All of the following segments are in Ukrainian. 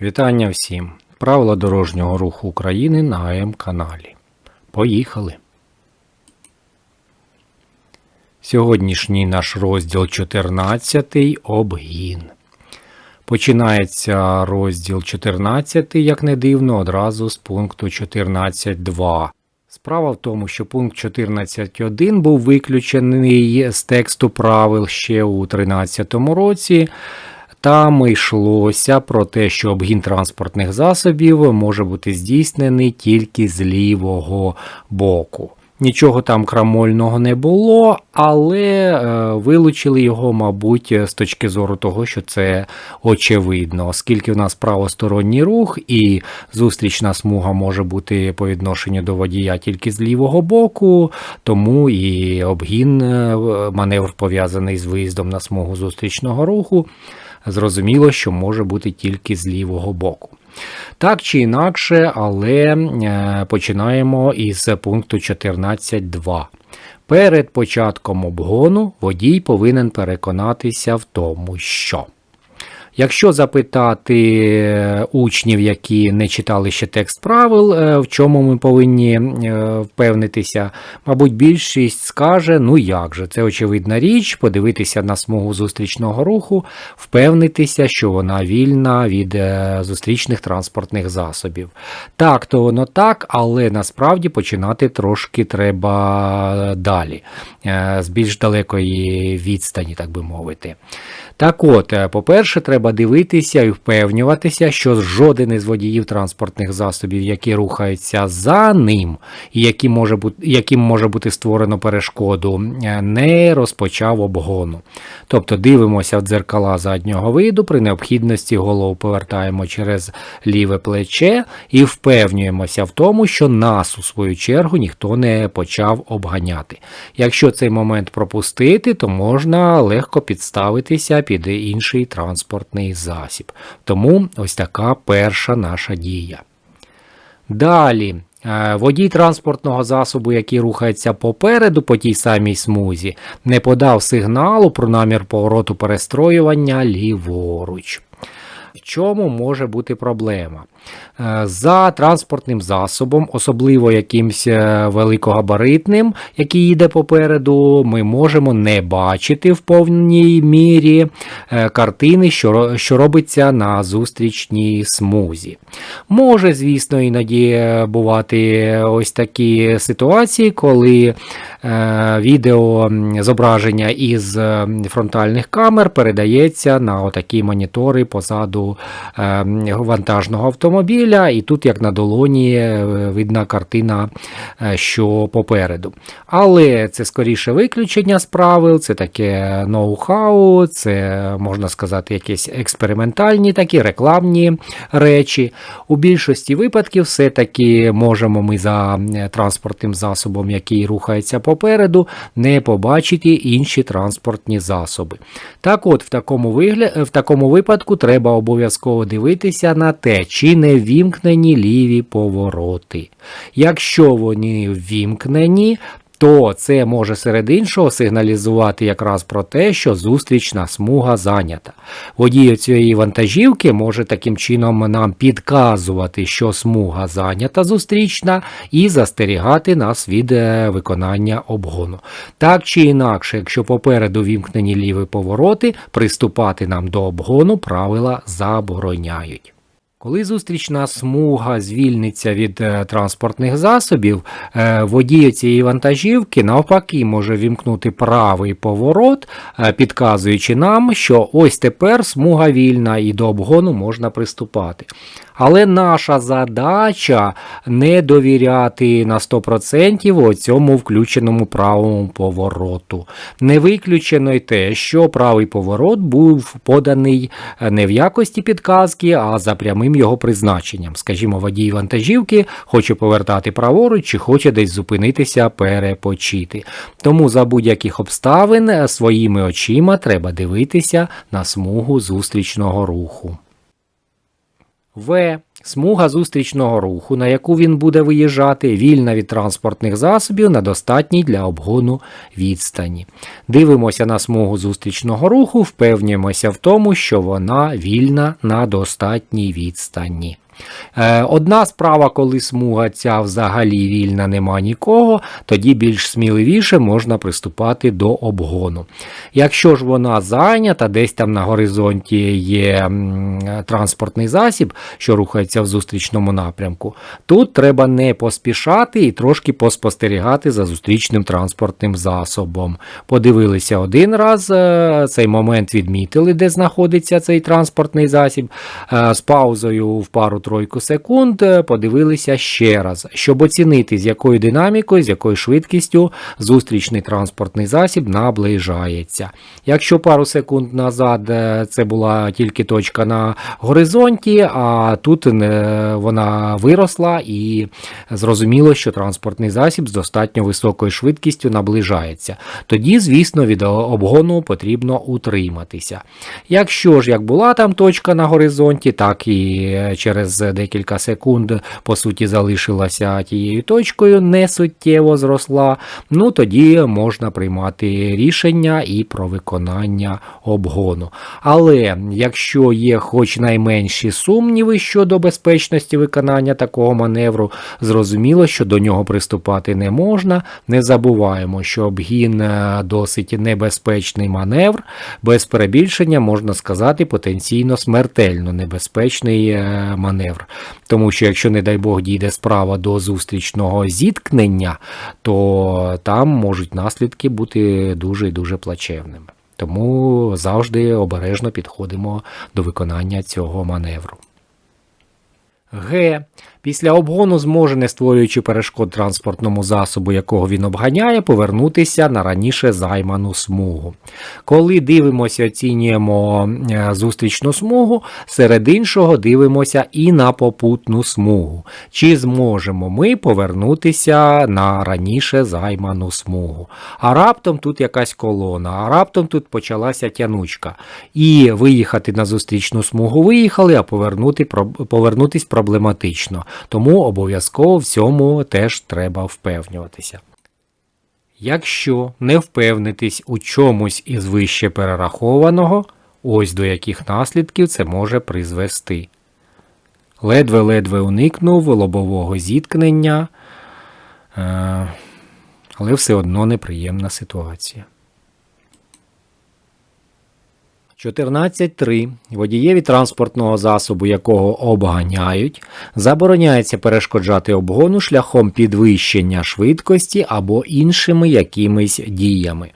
Вітання всім! Правила дорожнього руху України на АМ каналі. Поїхали! Сьогоднішній наш розділ 14 обгін. Починається розділ 14, як не дивно, одразу з пункту 14.2. Справа в тому, що пункт 14.1 був виключений з тексту правил ще у 2013 році. Там йшлося про те, що обгін транспортних засобів може бути здійснений тільки з лівого боку. Нічого там крамольного не було, але е, вилучили його, мабуть, з точки зору того, що це очевидно, оскільки в нас правосторонній рух і зустрічна смуга може бути по відношенню до водія тільки з лівого боку, тому і обгін е, маневр пов'язаний з виїздом на смугу зустрічного руху зрозуміло, що може бути тільки з лівого боку. Так чи інакше, але е, починаємо із пункту 14.2. Перед початком обгону водій повинен переконатися в тому, що. Якщо запитати е, учнів, які не читали ще текст правил, е, в чому ми повинні е, впевнитися, мабуть, більшість скаже: ну як же, це очевидна річ, подивитися на смугу зустрічного руху, впевнитися, що вона вільна від зустрічних транспортних засобів. Так, то воно так, але насправді починати трошки треба далі, з більш далекої відстані, так би мовити. Так от, по-перше, треба дивитися і впевнюватися, що жоден із водіїв транспортних засобів, які рухаються за ним, і яким може бути, яким може бути створено перешкоду, не розпочав обгону. Тобто дивимося в дзеркала заднього виду, при необхідності голову повертаємо через ліве плече і впевнюємося в тому, що нас, у свою чергу, ніхто не почав обганяти. Якщо цей момент пропустити, то можна легко підставитися під інший транспортний засіб. Тому ось така перша наша дія. Далі. е, Водій транспортного засобу, який рухається попереду по тій самій смузі, не подав сигналу про намір повороту перестроювання ліворуч. В чому може бути проблема? Е, За транспортним засобом, особливо якимсь е, великогабаритним, який їде попереду, ми можемо не бачити в повній мірі е, картини, що робиться на зустрічній смузі. Може, звісно, іноді бувати ось такі ситуації, коли відео зображення із фронтальних камер передається на отакі монітори позаду вантажного автомобіля, і тут, як на долоні, е, видна картина, е, що попереду. Але це скоріше виключення з правил, це таке ноу-хау, це можна сказати, якісь експериментальні такі рекламні речі. У більшості випадків все-таки можемо ми за е, транспортним засобом, який рухається попереду, не побачити інші транспортні засоби. Так от, в такому, вигля... в такому випадку треба обов'язково дивитися на те, чи не ввімкнені ліві повороти. Якщо вони ввімкнені, то це може серед іншого сигналізувати якраз про те, що зустрічна смуга зайнята. Водій цієї вантажівки може таким чином нам підказувати, що смуга зайнята зустрічна, і застерігати нас від е, виконання обгону. Так чи інакше, якщо попереду вімкнені ліві повороти, приступати нам до обгону правила забороняють. Коли зустрічна смуга звільниться від е, транспортних засобів, е, водій цієї вантажівки навпаки може вімкнути правий поворот, е, підказуючи нам, що ось тепер смуга вільна і до обгону можна приступати. Але наша задача не довіряти на 100% цьому включеному правому повороту. Не виключено й те, що правий поворот був поданий е, не в якості підказки, а за прямим його призначенням. Скажімо, водій вантажівки хоче повертати праворуч чи хоче десь зупинитися перепочити. Тому за будь-яких обставин е, своїми очима треба дивитися на смугу зустрічного руху. В. Смуга зустрічного руху, на яку він буде виїжджати, вільна від транспортних засобів на достатній для обгону відстані. Дивимося на смугу зустрічного руху, впевнюємося в тому, що вона вільна на достатній відстані. Е, Одна справа, коли смуга ця взагалі вільна, нема нікого, тоді більш сміливіше можна приступати до обгону. Якщо ж вона зайнята, десь там на горизонті є транспортний засіб, що рухається в зустрічному напрямку, тут треба не поспішати і трошки поспостерігати за зустрічним транспортним засобом. Подивилися один раз, е, цей момент відмітили, де знаходиться цей транспортний засіб, е, з паузою в пару-тройку секунд е, подивилися ще раз, щоб оцінити, з якою динамікою, з якою швидкістю зустрічний транспортний засіб наближається. Якщо пару секунд назад е, це була тільки точка на горизонті, а тут е, вона виросла і зрозуміло, що транспортний засіб з достатньо високою швидкістю наближається. Тоді, звісно, від обгону потрібно утриматися. Якщо ж як була там точка на горизонті, так і е, через декілька секунд по суті залишилася тією точкою, не суттєво зросла, ну тоді можна приймати рішення і про виконання обгону. Але якщо є хоч найменші сумніви щодо безпечності виконання такого маневру, зрозуміло, що до нього приступати не можна. Не забуваємо, що обгін е, досить небезпечний маневр, без перебільшення можна сказати потенційно смертельно небезпечний е, маневр. Тому що якщо, не дай Бог, дійде справа до зустрічного зіткнення, то там можуть наслідки бути дуже і дуже плачевними. Тому завжди обережно підходимо до виконання цього маневру. Г. Після обгону зможе, не створюючи перешкод транспортному засобу, якого він обганяє, повернутися на раніше займану смугу. Коли дивимося, оцінюємо е, зустрічну смугу, серед іншого дивимося і на попутну смугу. Чи зможемо ми повернутися на раніше займану смугу? А раптом тут якась колона, а раптом тут почалася тянучка. І виїхати на зустрічну смугу виїхали, а повернути, повернутись проблематично. Тому обов'язково в цьому теж треба впевнюватися. Якщо не впевнитись у чомусь із вище перерахованого, ось до яких наслідків це може призвести. Ледве-ледве уникнув лобового зіткнення, е, але все одно неприємна ситуація. 14.3. Водієві транспортного засобу, якого обганяють, забороняється перешкоджати обгону шляхом підвищення швидкості або іншими якимись діями.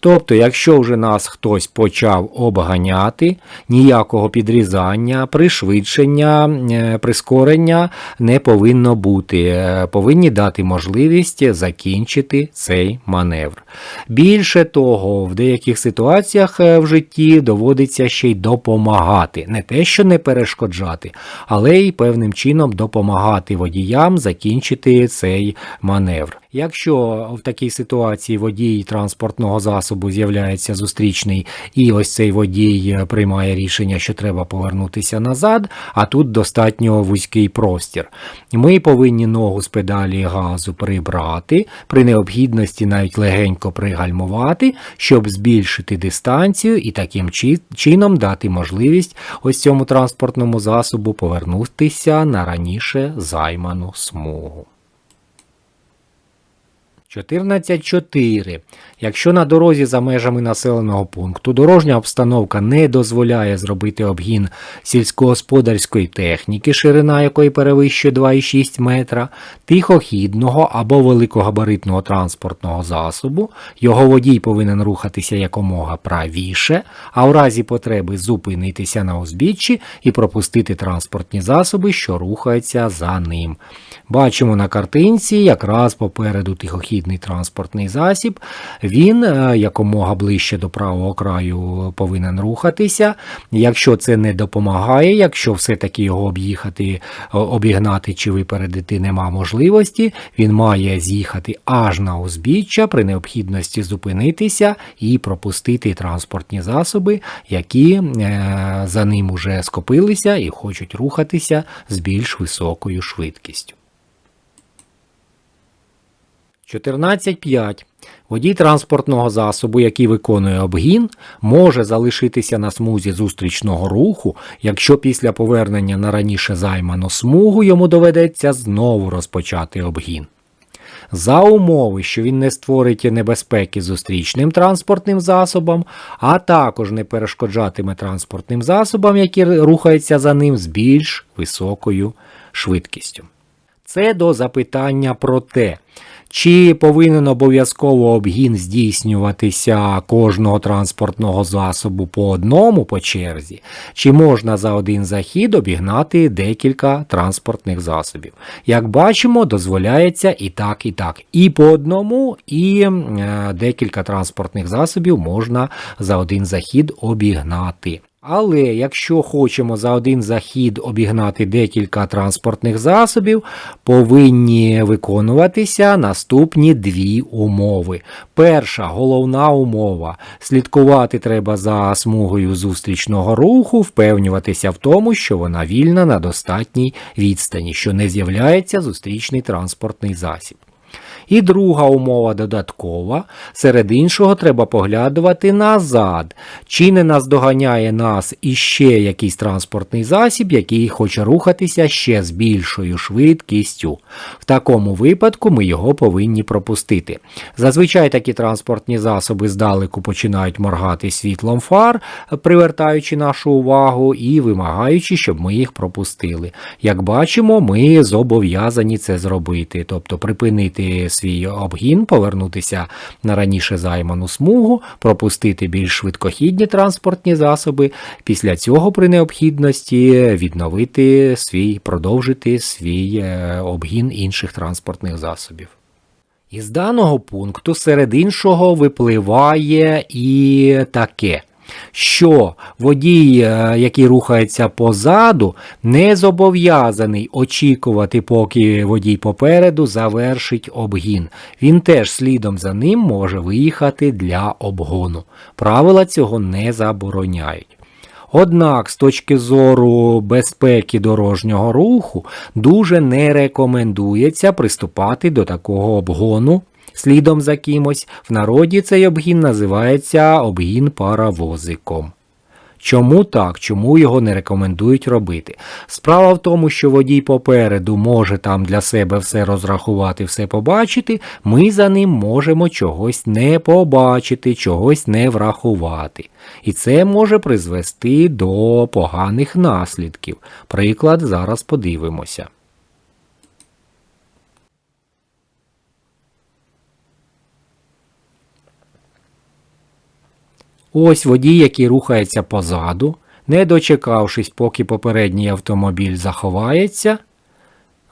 Тобто, якщо вже нас хтось почав обганяти, ніякого підрізання, пришвидшення, е, прискорення не повинно бути. Е, Повинні дати можливість закінчити цей маневр. Більше того, в деяких ситуаціях е, в житті доводиться ще й допомагати. Не те, що не перешкоджати, але й певним чином допомагати водіям закінчити цей маневр. Якщо в такій ситуації водій транспортного засобу з'являється зустрічний, і ось цей водій приймає рішення, що треба повернутися назад, а тут достатньо вузький простір. Ми повинні ногу з педалі газу прибрати, при необхідності навіть легенько пригальмувати, щоб збільшити дистанцію і таким чи- чином дати можливість ось цьому транспортному засобу повернутися на раніше займану смугу. 14.4. Якщо на дорозі за межами населеного пункту дорожня обстановка не дозволяє зробити обгін сільськогосподарської техніки, ширина якої перевищує 2,6 метра, тихохідного або великогабаритного транспортного засобу, його водій повинен рухатися якомога правіше, а в разі потреби зупинитися на узбіччі і пропустити транспортні засоби, що рухаються за ним. Бачимо на картинці якраз попереду швидкохідний транспортний засіб, він е, якомога ближче до правого краю повинен рухатися. Якщо це не допомагає, якщо все-таки його об'їхати, обігнати чи випередити нема можливості, він має з'їхати аж на узбіччя при необхідності зупинитися і пропустити транспортні засоби, які е, за ним уже скопилися і хочуть рухатися з більш високою швидкістю. 14.5. Водій транспортного засобу, який виконує обгін, може залишитися на смузі зустрічного руху, якщо після повернення на раніше займану смугу йому доведеться знову розпочати обгін. За умови, що він не створить небезпеки зустрічним транспортним засобам, а також не перешкоджатиме транспортним засобам, які рухаються за ним з більш високою швидкістю. Це до запитання про те, чи повинен обов'язково обгін здійснюватися кожного транспортного засобу по одному по черзі, чи можна за один захід обігнати декілька транспортних засобів. Як бачимо, дозволяється і так, і так. І по одному, і е, декілька транспортних засобів можна за один захід обігнати. Але якщо хочемо за один захід обігнати декілька транспортних засобів, повинні виконуватися наступні дві умови. Перша головна умова слідкувати треба за смугою зустрічного руху, впевнюватися в тому, що вона вільна на достатній відстані, що не з'являється зустрічний транспортний засіб. І друга умова додаткова. Серед іншого треба поглядувати назад. Чи не наздоганяє нас іще якийсь транспортний засіб, який хоче рухатися ще з більшою швидкістю. В такому випадку ми його повинні пропустити. Зазвичай такі транспортні засоби здалеку починають моргати світлом фар, привертаючи нашу увагу і вимагаючи, щоб ми їх пропустили. Як бачимо, ми зобов'язані це зробити, тобто припинити свій обгін, повернутися на раніше займану смугу, пропустити більш швидкохідні транспортні засоби. Після цього, при необхідності, відновити свій, продовжити свій е, обгін інших транспортних засобів. Із даного пункту серед іншого випливає і таке, що водій, е, який рухається позаду, не зобов'язаний очікувати, поки водій попереду завершить обгін. Він теж слідом за ним може виїхати для обгону. Правила цього не забороняють. Однак, з точки зору безпеки дорожнього руху, дуже не рекомендується приступати до такого обгону слідом за кимось. В народі цей обгін називається обгін паровозиком. Чому так? Чому його не рекомендують робити? Справа в тому, що водій попереду може там для себе все розрахувати, все побачити, ми за ним можемо чогось не побачити, чогось не врахувати. І це може призвести до поганих наслідків. Приклад зараз подивимося. Ось водій, який рухається позаду, не дочекавшись, поки попередній автомобіль заховається,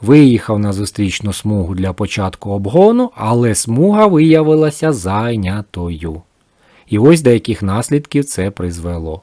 виїхав на зустрічну смугу для початку обгону, але смуга виявилася зайнятою. І ось до яких наслідків це призвело.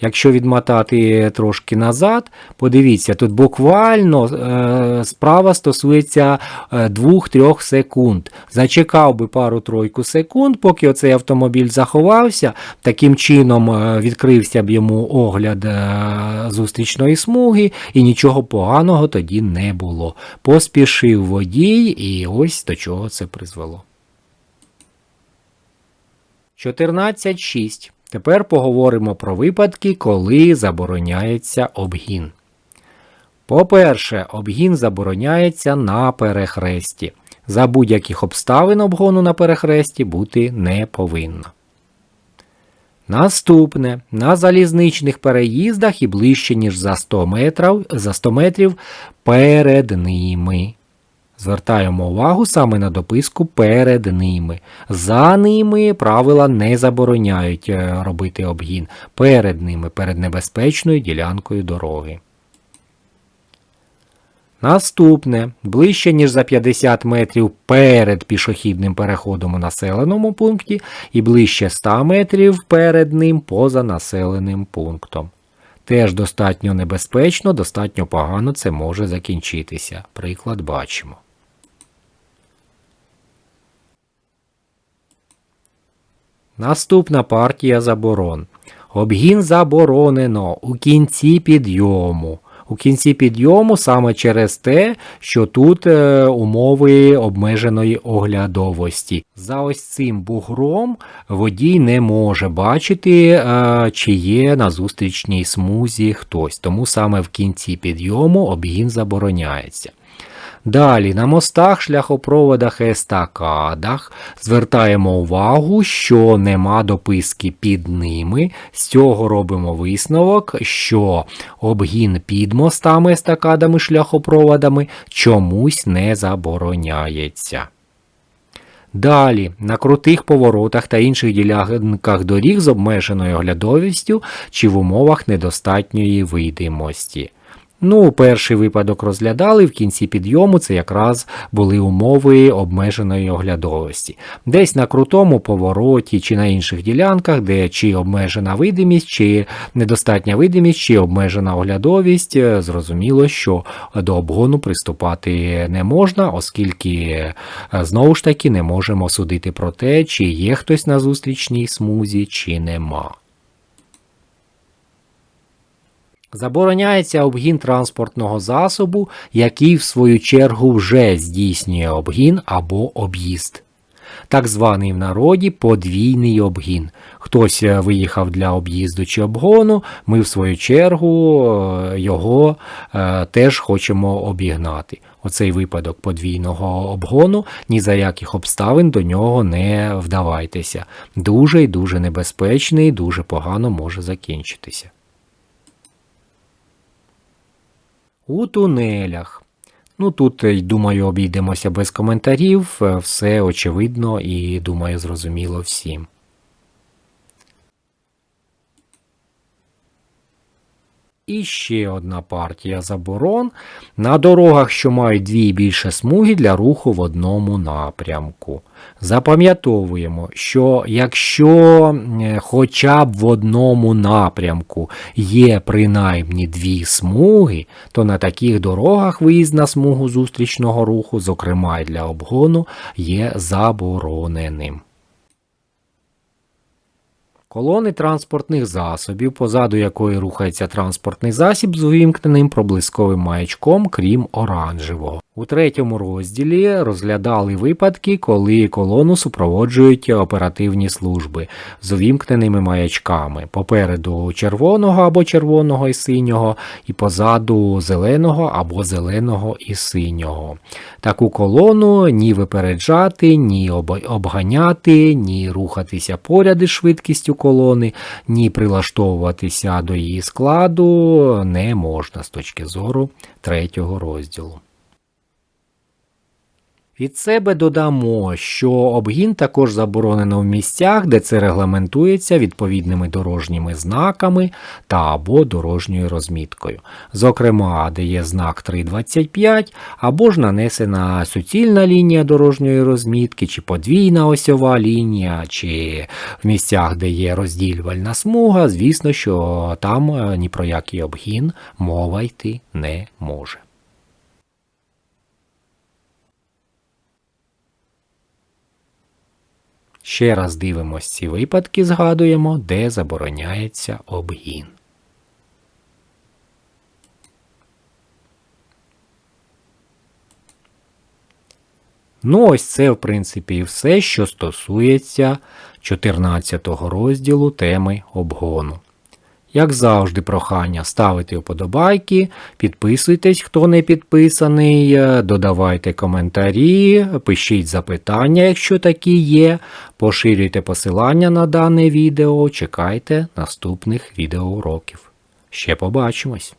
Якщо відмотати трошки назад, подивіться, тут буквально е, справа стосується 2-3 секунд. Зачекав би пару-тройку секунд, поки оцей автомобіль заховався, таким чином е, відкрився б йому огляд е, зустрічної смуги, і нічого поганого тоді не було. Поспішив водій, і ось до чого це призвело. 14.6. Тепер поговоримо про випадки, коли забороняється обгін. По-перше, обгін забороняється на перехресті. За будь-яких обставин обгону на перехресті бути не повинно. Наступне. На залізничних переїздах і ближче, ніж за 100 метрів, за 100 метрів перед ними. Звертаємо увагу саме на дописку перед ними. За ними правила не забороняють е, робити обгін. Перед ними, перед небезпечною ділянкою дороги. Наступне, ближче ніж за 50 метрів перед пішохідним переходом у населеному пункті і ближче 100 метрів перед ним поза населеним пунктом. Теж достатньо небезпечно, достатньо погано це може закінчитися. Приклад бачимо. Наступна партія заборон. Обгін заборонено у кінці підйому. У кінці підйому саме через те, що тут е, умови обмеженої оглядовості. За ось цим бугром водій не може бачити, е, чи є на зустрічній смузі хтось. Тому саме в кінці підйому обгін забороняється. Далі на мостах, шляхопроводах, естакадах звертаємо увагу, що нема дописки під ними. З цього робимо висновок, що обгін під мостами, естакадами, шляхопроводами чомусь не забороняється. Далі, на крутих поворотах та інших ділянках доріг з обмеженою оглядовістю чи в умовах недостатньої видимості. Ну, перший випадок розглядали в кінці підйому це якраз були умови обмеженої оглядовості. Десь на крутому повороті чи на інших ділянках, де чи обмежена видимість, чи недостатня видимість, чи обмежена оглядовість, е, зрозуміло, що до обгону приступати не можна, оскільки е, знову ж таки не можемо судити про те, чи є хтось на зустрічній смузі, чи нема. Забороняється обгін транспортного засобу, який в свою чергу вже здійснює обгін або об'їзд. Так званий в народі подвійний обгін. Хтось е, виїхав для об'їзду чи обгону, ми в свою чергу е, його е, теж хочемо обігнати. Оцей випадок подвійного обгону, ні за яких обставин до нього не вдавайтеся. Дуже і дуже небезпечний, дуже погано може закінчитися. У тунелях. Ну тут, е, думаю, обійдемося без коментарів, е, все очевидно і, думаю, зрозуміло всім. І ще одна партія заборон на дорогах, що мають дві і більше смуги для руху в одному напрямку. Запам'ятовуємо, що якщо хоча б в одному напрямку є принаймні дві смуги, то на таких дорогах виїзд на смугу зустрічного руху, зокрема й для обгону, є забороненим. Колони транспортних засобів, позаду якої рухається транспортний засіб з увімкненим проблисковим маячком, крім оранжевого. У третьому розділі розглядали випадки, коли колону супроводжують оперативні служби з увімкненими маячками попереду червоного або червоного і синього, і позаду зеленого або зеленого і синього. Таку колону ні випереджати, ні обганяти, ні рухатися поряд із швидкістю колони, ні прилаштовуватися до її складу не можна з точки зору третього розділу. Від себе додамо, що обгін також заборонено в місцях, де це регламентується відповідними дорожніми знаками та або дорожньою розміткою. Зокрема, де є знак 325, або ж нанесена суцільна лінія дорожньої розмітки, чи подвійна осьова лінія, чи в місцях, де є розділювальна смуга, звісно, що там е, ні про який обгін мова йти не може. Ще раз дивимось ці випадки, згадуємо, де забороняється обгін. Ну, ось це, в принципі, і все, що стосується 14 розділу теми обгону. Як завжди, прохання ставити вподобайки, підписуйтесь, хто не підписаний, е, додавайте коментарі, пишіть запитання, якщо такі є, поширюйте посилання на дане відео, чекайте наступних відеоуроків. Ще побачимось!